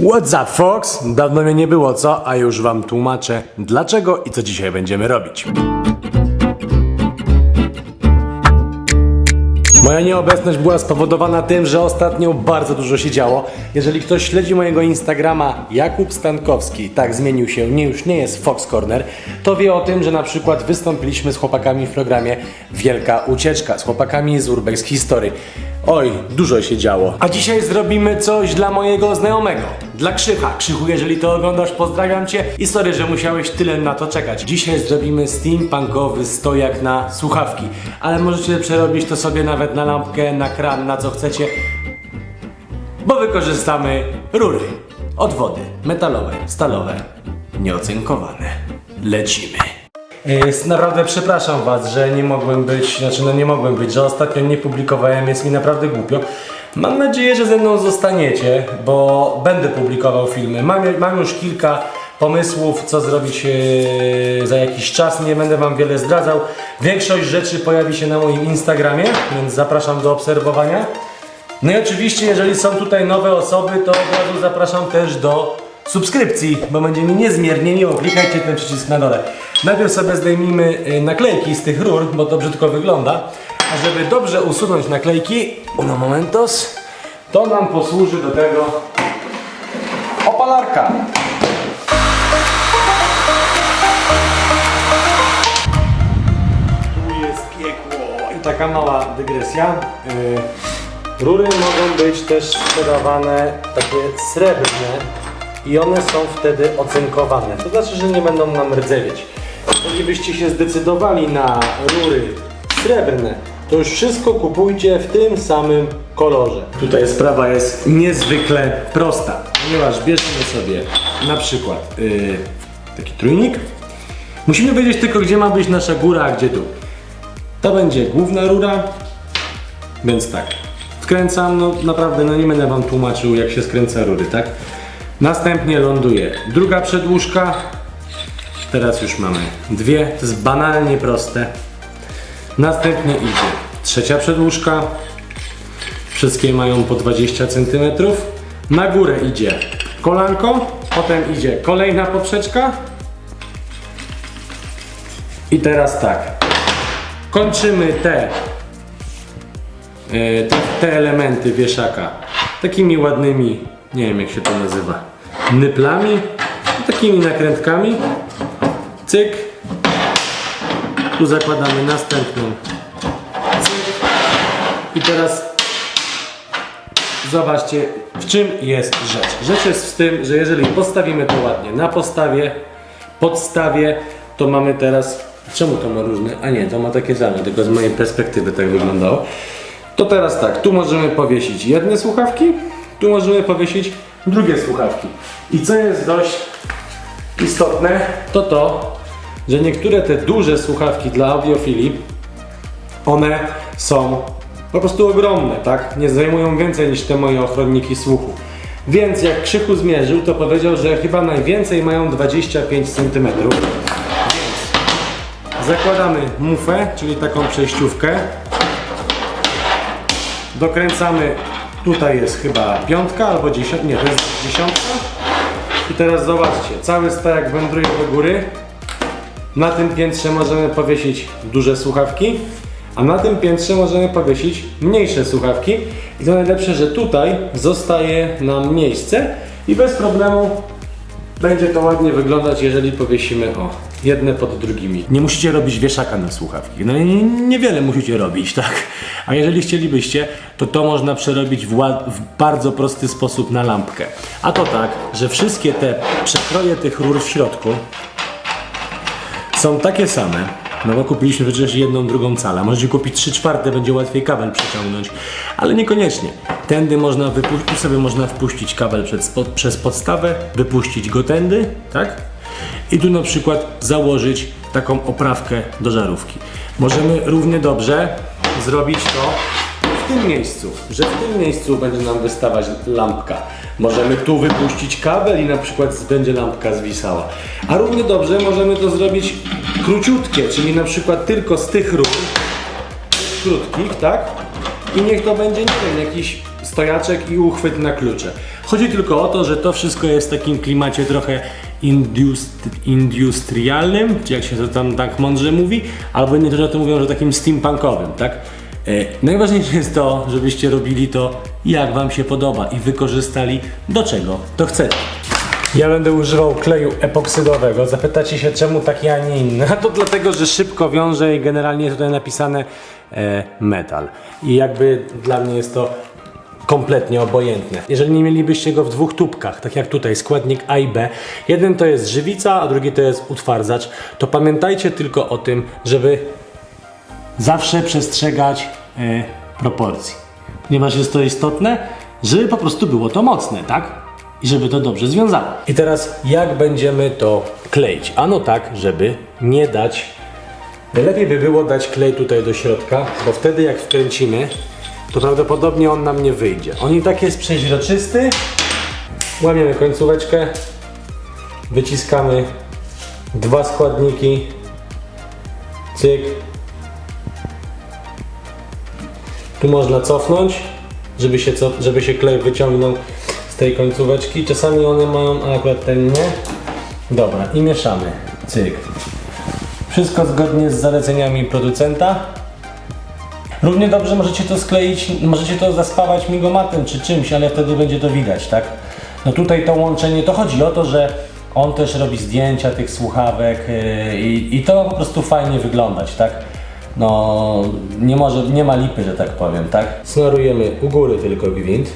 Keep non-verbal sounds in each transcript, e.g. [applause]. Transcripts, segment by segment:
What's up, Fox? Dawno mnie nie było, co? A już wam tłumaczę dlaczego i co dzisiaj będziemy robić. Moja nieobecność była spowodowana tym, że ostatnio bardzo dużo się działo. Jeżeli ktoś śledzi mojego Instagrama Jakub Stankowski, tak zmienił się, nie już nie jest Fox Corner, to wie o tym, że na przykład wystąpiliśmy z chłopakami w programie Wielka Ucieczka, z chłopakami z Urbex History. Oj, dużo się działo. A dzisiaj zrobimy coś dla mojego znajomego, dla Krzycha. Krzychu, jeżeli to oglądasz, pozdrawiam Cię i sorry, że musiałeś tyle na to czekać. Dzisiaj zrobimy steampunkowy stojak na słuchawki, ale możecie przerobić to sobie nawet na lampkę, na kran, na co chcecie, bo wykorzystamy rury od wody, metalowe, stalowe, nieocynkowane. Lecimy. Jest, naprawdę przepraszam Was, że nie mogłem być, znaczy no nie mogłem być, że ostatnio nie publikowałem, jest mi naprawdę głupio. Mam nadzieję, że ze mną zostaniecie, bo będę publikował filmy. Mam, mam już kilka pomysłów, co zrobić e, za jakiś czas, nie będę Wam wiele zdradzał. Większość rzeczy pojawi się na moim Instagramie, więc zapraszam do obserwowania. No i oczywiście, jeżeli są tutaj nowe osoby, to od razu zapraszam też do subskrypcji, bo będzie mi niezmiernie miło. Klikajcie ten przycisk na dole. Najpierw sobie zdejmijmy y, naklejki z tych rur, bo to brzydko wygląda. A żeby dobrze usunąć naklejki, uno momentos, to nam posłuży do tego opalarka. Tu jest piekło. I taka mała dygresja. Y, rury mogą być też sprzedawane takie srebrne i one są wtedy ocynkowane. To znaczy, że nie będą nam rdzewieć. Jeżeli byście się zdecydowali na rury srebrne, to już wszystko kupujcie w tym samym kolorze. Tutaj sprawa jest niezwykle prosta, ponieważ bierzemy sobie na przykład yy, taki trójnik. Musimy wiedzieć tylko, gdzie ma być nasza góra, a gdzie dół. To będzie główna rura, więc tak. Wkręcam, no naprawdę, no nie będę wam tłumaczył, jak się skręca rury, tak? Następnie ląduje druga przedłużka. Teraz już mamy dwie, to jest banalnie proste. Następnie idzie trzecia przedłużka. Wszystkie mają po 20 cm. Na górę idzie kolanko, potem idzie kolejna poprzeczka. I teraz tak. Kończymy te, e, te, te elementy wieszaka takimi ładnymi, nie wiem jak się to nazywa, nyplami, takimi nakrętkami. Cyk. Tu zakładamy następną. Cyk. I teraz zobaczcie, w czym jest rzecz. Rzecz jest w tym, że jeżeli postawimy to ładnie na postawie, podstawie, to mamy teraz. Czemu to ma różne? A nie, to ma takie same, tylko z mojej perspektywy tak wyglądało. To teraz tak, tu możemy powiesić jedne słuchawki, tu możemy powiesić drugie słuchawki. I co jest dość istotne, to to, że niektóre te duże słuchawki dla audiofilii, one są po prostu ogromne, tak? Nie zajmują więcej niż te moje ochronniki słuchu. Więc jak Krzychu zmierzył, to powiedział, że chyba najwięcej mają 25 cm. Więc zakładamy mufę, czyli taką przejściówkę. Dokręcamy, tutaj jest chyba piątka albo dziesiątka, nie, to jest dziesiątka. I teraz zobaczcie, cały stojak wędruje do góry. Na tym piętrze możemy powiesić duże słuchawki, a na tym piętrze możemy powiesić mniejsze słuchawki. I to najlepsze, że tutaj zostaje nam miejsce i bez problemu będzie to ładnie wyglądać, jeżeli powiesimy o jedne pod drugimi. Nie musicie robić wieszaka na słuchawki. No i niewiele musicie robić, tak? A jeżeli chcielibyście, to to można przerobić w, w bardzo prosty sposób na lampkę. A to tak, że wszystkie te przekroje tych rur w środku są takie same. No bo kupiliśmy przecież jedną, drugą calę. Możecie kupić 3 czwarte, będzie łatwiej kabel przeciągnąć. Ale niekoniecznie. Tędy można wypuścić, sobie można wpuścić kabel przed, pod, przez podstawę, wypuścić go tędy, tak? I tu na przykład założyć taką oprawkę do żarówki. Możemy równie dobrze zrobić to w tym miejscu, że w tym miejscu będzie nam wystawać lampka. Możemy tu wypuścić kabel i na przykład będzie lampka zwisała. A równie dobrze możemy to zrobić króciutkie, czyli na przykład tylko z tych rur, krótkich, tak? I niech to będzie, nie wiem, jakiś stojaczek i uchwyt na klucze. Chodzi tylko o to, że to wszystko jest w takim klimacie trochę indust- industrialnym, czy jak się to tam tak mądrze mówi, albo niektórzy o tym mówią, że takim steampunkowym, tak? E, najważniejsze jest to, żebyście robili to jak Wam się podoba i wykorzystali do czego to chcecie. Ja będę używał kleju epoksydowego. Zapytacie się czemu taki, a nie inny. A to dlatego, że szybko wiąże i generalnie jest tutaj napisane e, metal. I jakby dla mnie jest to kompletnie obojętne. Jeżeli nie mielibyście go w dwóch tubkach, tak jak tutaj, składnik A i B, jeden to jest żywica, a drugi to jest utwardzacz, to pamiętajcie tylko o tym, żeby zawsze przestrzegać e, proporcji. Ponieważ jest to istotne, żeby po prostu było to mocne, tak? I żeby to dobrze związało. I teraz jak będziemy to kleić? Ano tak, żeby nie dać. Najlepiej by było dać klej tutaj do środka, bo wtedy jak wkręcimy, to prawdopodobnie on nam nie wyjdzie. On i tak jest przeźroczysty. Łamiemy końcóweczkę, wyciskamy dwa składniki, cyk, Tu można cofnąć, żeby się, co, żeby się klej wyciągnął z tej końcóweczki. Czasami one mają, a akurat ten nie. Dobra, i mieszamy. Cyk. Wszystko zgodnie z zaleceniami producenta. Równie dobrze możecie to skleić, możecie to zaspawać migomatem czy czymś, ale wtedy będzie to widać, tak? No tutaj to łączenie, to chodzi o to, że on też robi zdjęcia tych słuchawek yy, i, i to po prostu fajnie wyglądać, tak? No, nie może, nie ma lipy, że tak powiem, tak? Smarujemy u góry tylko gwint.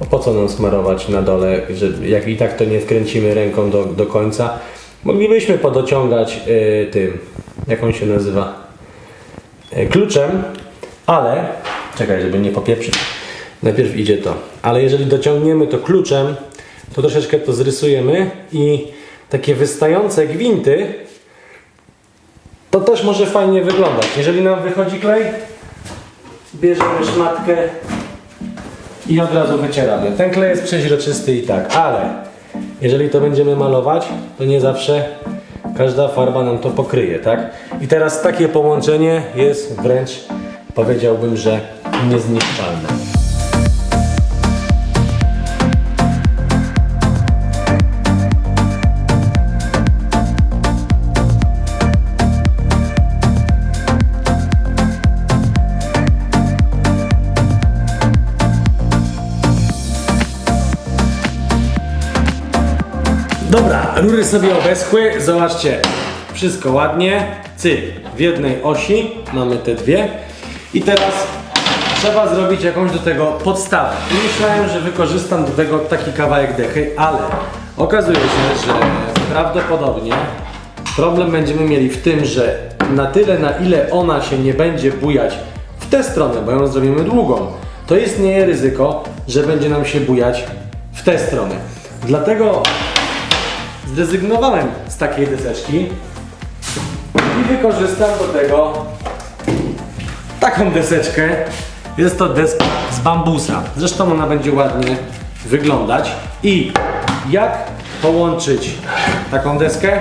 Bo po co nam smarować na dole, że jak i tak to nie wkręcimy ręką do, do końca. Moglibyśmy podociągać yy, tym, jak on się nazywa, kluczem, ale, czekaj, żeby nie popieprzyć, najpierw idzie to, ale jeżeli dociągniemy to kluczem, to troszeczkę to zrysujemy i takie wystające gwinty to też może fajnie wyglądać. Jeżeli nam wychodzi klej, bierzemy szmatkę i od razu wycieramy. Ten klej jest przeźroczysty i tak, ale jeżeli to będziemy malować, to nie zawsze każda farba nam to pokryje, tak? I teraz takie połączenie jest wręcz, powiedziałbym, że niezniszczalne. Dobra, rury sobie obeschły, zobaczcie, wszystko ładnie, cyk, w jednej osi mamy te dwie i teraz trzeba zrobić jakąś do tego podstawę. I myślałem, że wykorzystam do tego taki kawałek dechy, ale okazuje się, że prawdopodobnie problem będziemy mieli w tym, że na tyle, na ile ona się nie będzie bujać w tę stronę, bo ją zrobimy długą, to istnieje ryzyko, że będzie nam się bujać w tę stronę. Dlatego zrezygnowałem z takiej deseczki i wykorzystam do tego taką deseczkę. Jest to deska z bambusa. Zresztą ona będzie ładnie wyglądać. I jak połączyć taką deskę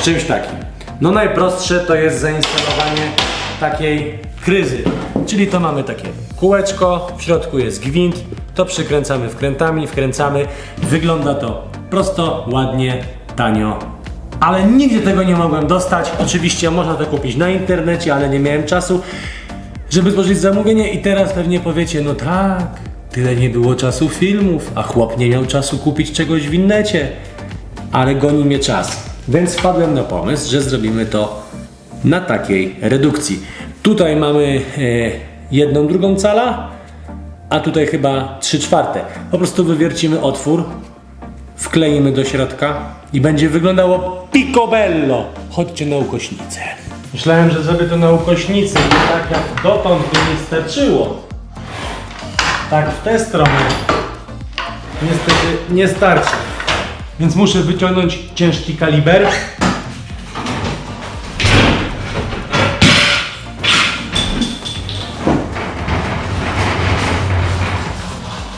z czymś takim? No najprostsze to jest zainstalowanie takiej kryzy. Czyli to mamy takie kółeczko, w środku jest gwint, to przykręcamy wkrętami, wkręcamy. Wygląda to prosto, ładnie, tanio. Ale nigdzie tego nie mogłem dostać. Oczywiście można to kupić na internecie, ale nie miałem czasu, żeby złożyć zamówienie i teraz pewnie powiecie, no tak, tyle nie było czasu filmów, a chłop nie miał czasu kupić czegoś w innecie. Ale goni mnie czas. Więc wpadłem na pomysł, że zrobimy to na takiej redukcji. Tutaj mamy e, jedną drugą cala, a tutaj chyba 3 czwarte. Po prostu wywiercimy otwór, wkleimy do środka i będzie wyglądało picobello. Chodźcie na ukośnicę. Myślałem, że zrobię to na ukośnicy, tak jak dotąd mi starczyło. Tak w tę stronę niestety nie starczy. Więc muszę wyciągnąć ciężki kaliber.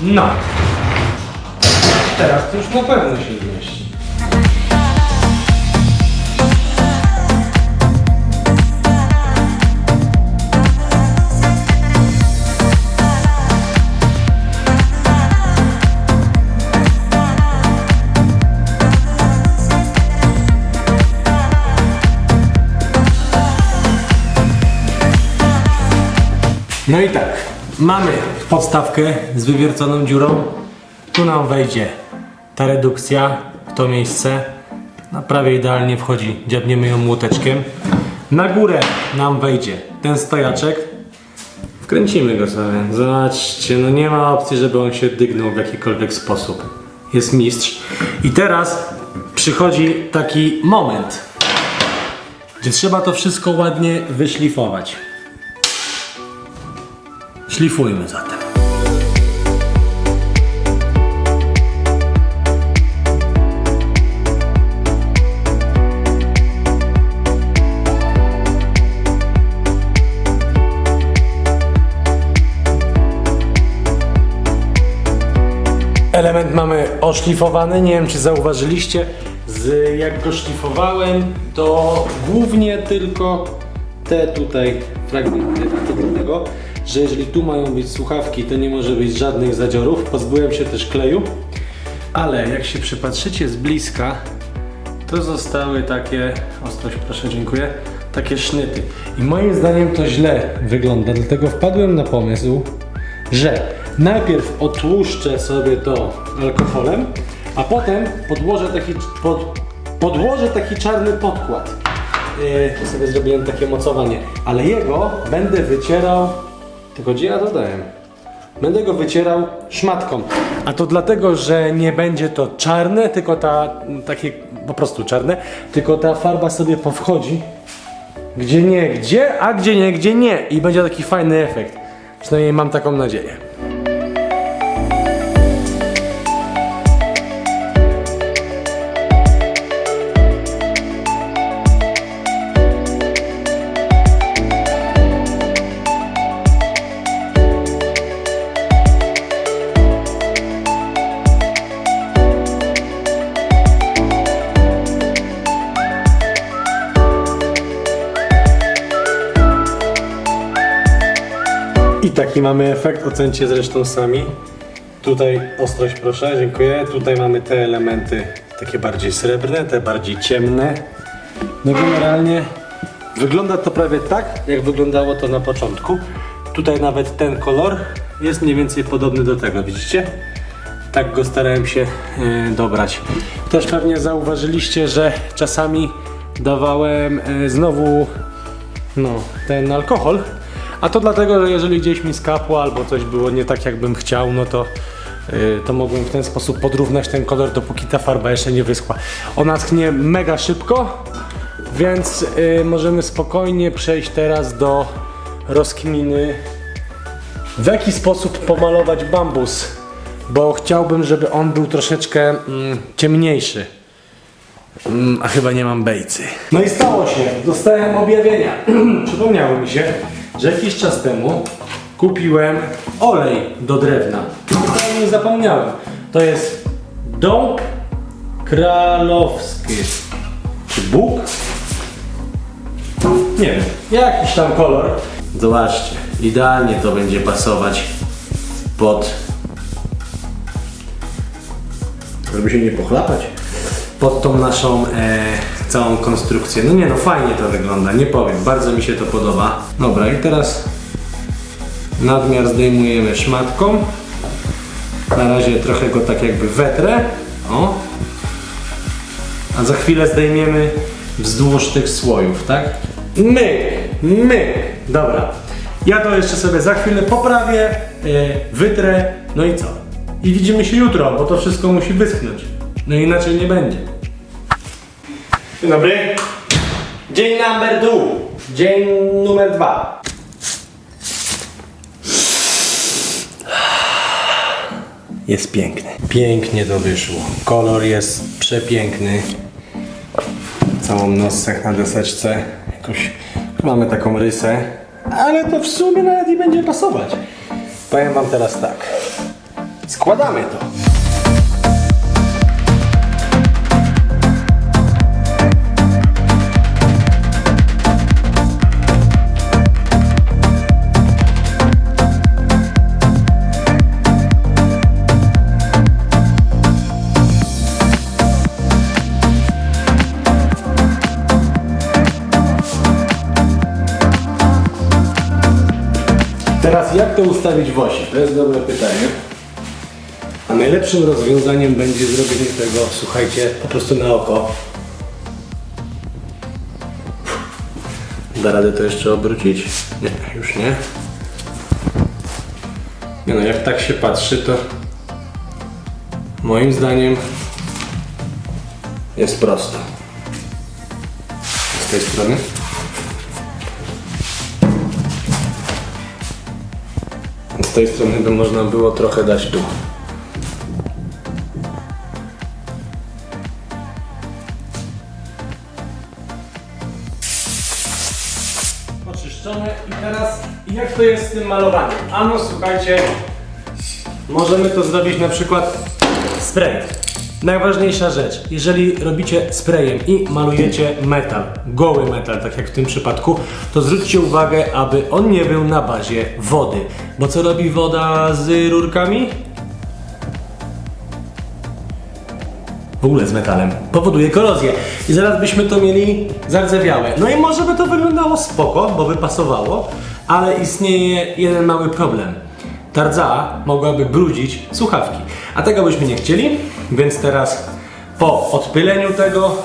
No teraz to już na pewno się zmieści. No i tak, mamy podstawkę z wywierconą dziurą. Tu nam wejdzie ta redukcja w to miejsce. Na prawie idealnie wchodzi, dziabniemy ją młoteczkiem. Na górę nam wejdzie ten stojaczek. Wkręcimy go sobie. Zobaczcie, no nie ma opcji, żeby on się dygnął w jakikolwiek sposób. Jest mistrz. I teraz przychodzi taki moment, gdzie trzeba to wszystko ładnie wyszlifować. Szlifujmy zatem. Element mamy oszlifowany, nie wiem czy zauważyliście, z, jak go szlifowałem, to głównie tylko te tutaj fragmenty, dlatego, że jeżeli tu mają być słuchawki, to nie może być żadnych zadziorów, pozbyłem się też kleju, ale jak się przypatrzycie z bliska, to zostały takie, ostrość proszę, dziękuję, takie sznyty. I moim zdaniem to źle wygląda, dlatego wpadłem na pomysł, że najpierw otłuszczę sobie to alkoholem, a potem podłożę taki, pod, podłożę taki czarny podkład. Yy, sobie zrobiłem takie mocowanie, ale jego będę wycierał, tylko gdzie ja to dałem? Będę go wycierał szmatką. A to dlatego, że nie będzie to czarne, tylko ta, takie po prostu czarne, tylko ta farba sobie powchodzi gdzie nie gdzie, a gdzie nie gdzie nie. I będzie taki fajny efekt. Przynajmniej mam taką nadzieję. I taki mamy efekt, ocencie zresztą sami. Tutaj ostrość proszę, dziękuję. Tutaj mamy te elementy takie bardziej srebrne, te bardziej ciemne. No generalnie wygląda to prawie tak, jak wyglądało to na początku. Tutaj nawet ten kolor jest mniej więcej podobny do tego, widzicie? Tak go starałem się e, dobrać. Też pewnie zauważyliście, że czasami dawałem e, znowu no, ten alkohol. A to dlatego, że jeżeli gdzieś mi skapło albo coś było nie tak, jakbym chciał, no to, yy, to mogłem w ten sposób podrównać ten kolor, dopóki ta farba jeszcze nie wyschła. Ona schnie mega szybko, więc yy, możemy spokojnie przejść teraz do rozkminy, w jaki sposób pomalować bambus, bo chciałbym, żeby on był troszeczkę mm, ciemniejszy. Mm, a chyba nie mam bejcy. No i stało się. Dostałem objawienia. [clears throat] Przypomniało mi się, że jakiś czas temu kupiłem olej do drewna. Zupełnie zapomniałem. To jest dąb kralowski. Czy Bóg? Nie wiem. Jakiś tam kolor. Zobaczcie. Idealnie to będzie pasować pod żeby się nie pochlapać pod tą naszą e, całą konstrukcję. No nie no, fajnie to wygląda, nie powiem, bardzo mi się to podoba. Dobra, i teraz nadmiar zdejmujemy szmatką. Na razie trochę go tak jakby wetrę. O. A za chwilę zdejmiemy wzdłuż tych słojów, tak? Myk, myk. Dobra. Ja to jeszcze sobie za chwilę poprawię, e, wytrę, no i co? I widzimy się jutro, bo to wszystko musi wyschnąć. No inaczej nie będzie. Dzień dobry. Dzień number two. Dzień numer dwa. Jest piękny. Pięknie to wyszło. Kolor jest przepiękny. Całą nosek na deseczce. Jakoś tu mamy taką rysę. Ale to w sumie nawet i będzie pasować. Powiem wam teraz tak. Składamy to. Jak to ustawić w osi? To jest dobre pytanie. A najlepszym rozwiązaniem będzie zrobienie tego, słuchajcie, po prostu na oko. Da radę to jeszcze obrócić? Nie, już nie. Nie no, jak tak się patrzy, to moim zdaniem jest prosto. Z tej strony. Z tej strony by można było trochę dać tu. Oczyszczone i teraz jak to jest z tym malowaniem? Ano słuchajcie, możemy to zrobić na przykład spray. Najważniejsza rzecz, jeżeli robicie sprayem i malujecie metal, goły metal, tak jak w tym przypadku, to zwróćcie uwagę, aby on nie był na bazie wody. Bo co robi woda z rurkami? w ogóle z metalem, powoduje korozję. I zaraz byśmy to mieli zardzewiałe. No i może by to wyglądało spoko, bo by pasowało, ale istnieje jeden mały problem. Ta rdza mogłaby brudzić słuchawki, a tego byśmy nie chcieli, więc teraz po odpyleniu tego,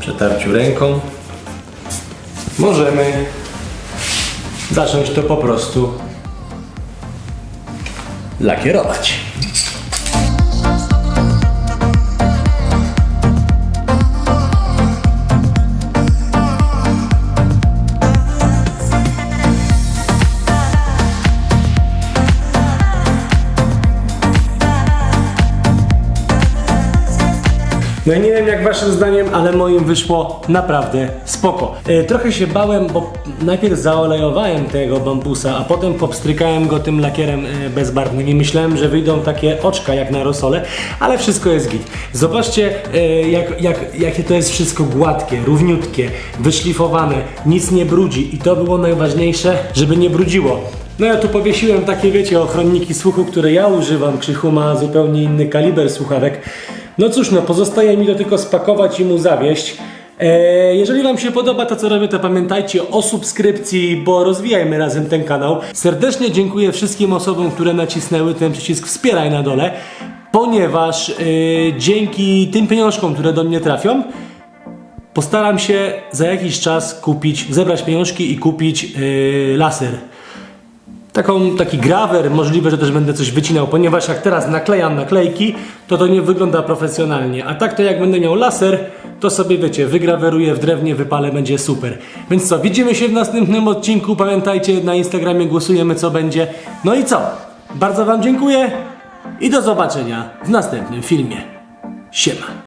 przetarciu ręką, możemy zacząć to po prostu lakierować. No i nie wiem jak waszym zdaniem, ale moim wyszło naprawdę spoko. E, trochę się bałem, bo najpierw zaolejowałem tego bambusa, a potem popstrykałem go tym lakierem e, bezbarwnym i myślałem, że wyjdą takie oczka jak na rosole, ale wszystko jest git. Zobaczcie e, jak, jak, jakie to jest wszystko gładkie, równiutkie, wyszlifowane, nic nie brudzi i to było najważniejsze, żeby nie brudziło. No ja tu powiesiłem takie, wiecie, ochronniki słuchu, które ja używam. Krzychu ma zupełnie inny kaliber słuchawek. No cóż, no pozostaje mi to tylko spakować i mu zawieść. Eee, jeżeli Wam się podoba to, co robię, to pamiętajcie o subskrypcji, bo rozwijajmy razem ten kanał. Serdecznie dziękuję wszystkim osobom, które nacisnęły ten przycisk wspieraj na dole, ponieważ e, dzięki tym pieniążkom, które do mnie trafią, postaram się za jakiś czas kupić, zebrać pieniążki i kupić e, laser. Taką, taki grawer, możliwe, że też będę coś wycinał, ponieważ jak teraz naklejam naklejki, to to nie wygląda profesjonalnie. A tak to jak będę miał laser, to sobie wiecie, wygraweruję w drewnie, wypalę, będzie super. Więc co, widzimy się w następnym odcinku. Pamiętajcie, na Instagramie głosujemy co będzie. No i co? Bardzo Wam dziękuję i do zobaczenia w następnym filmie. Siema.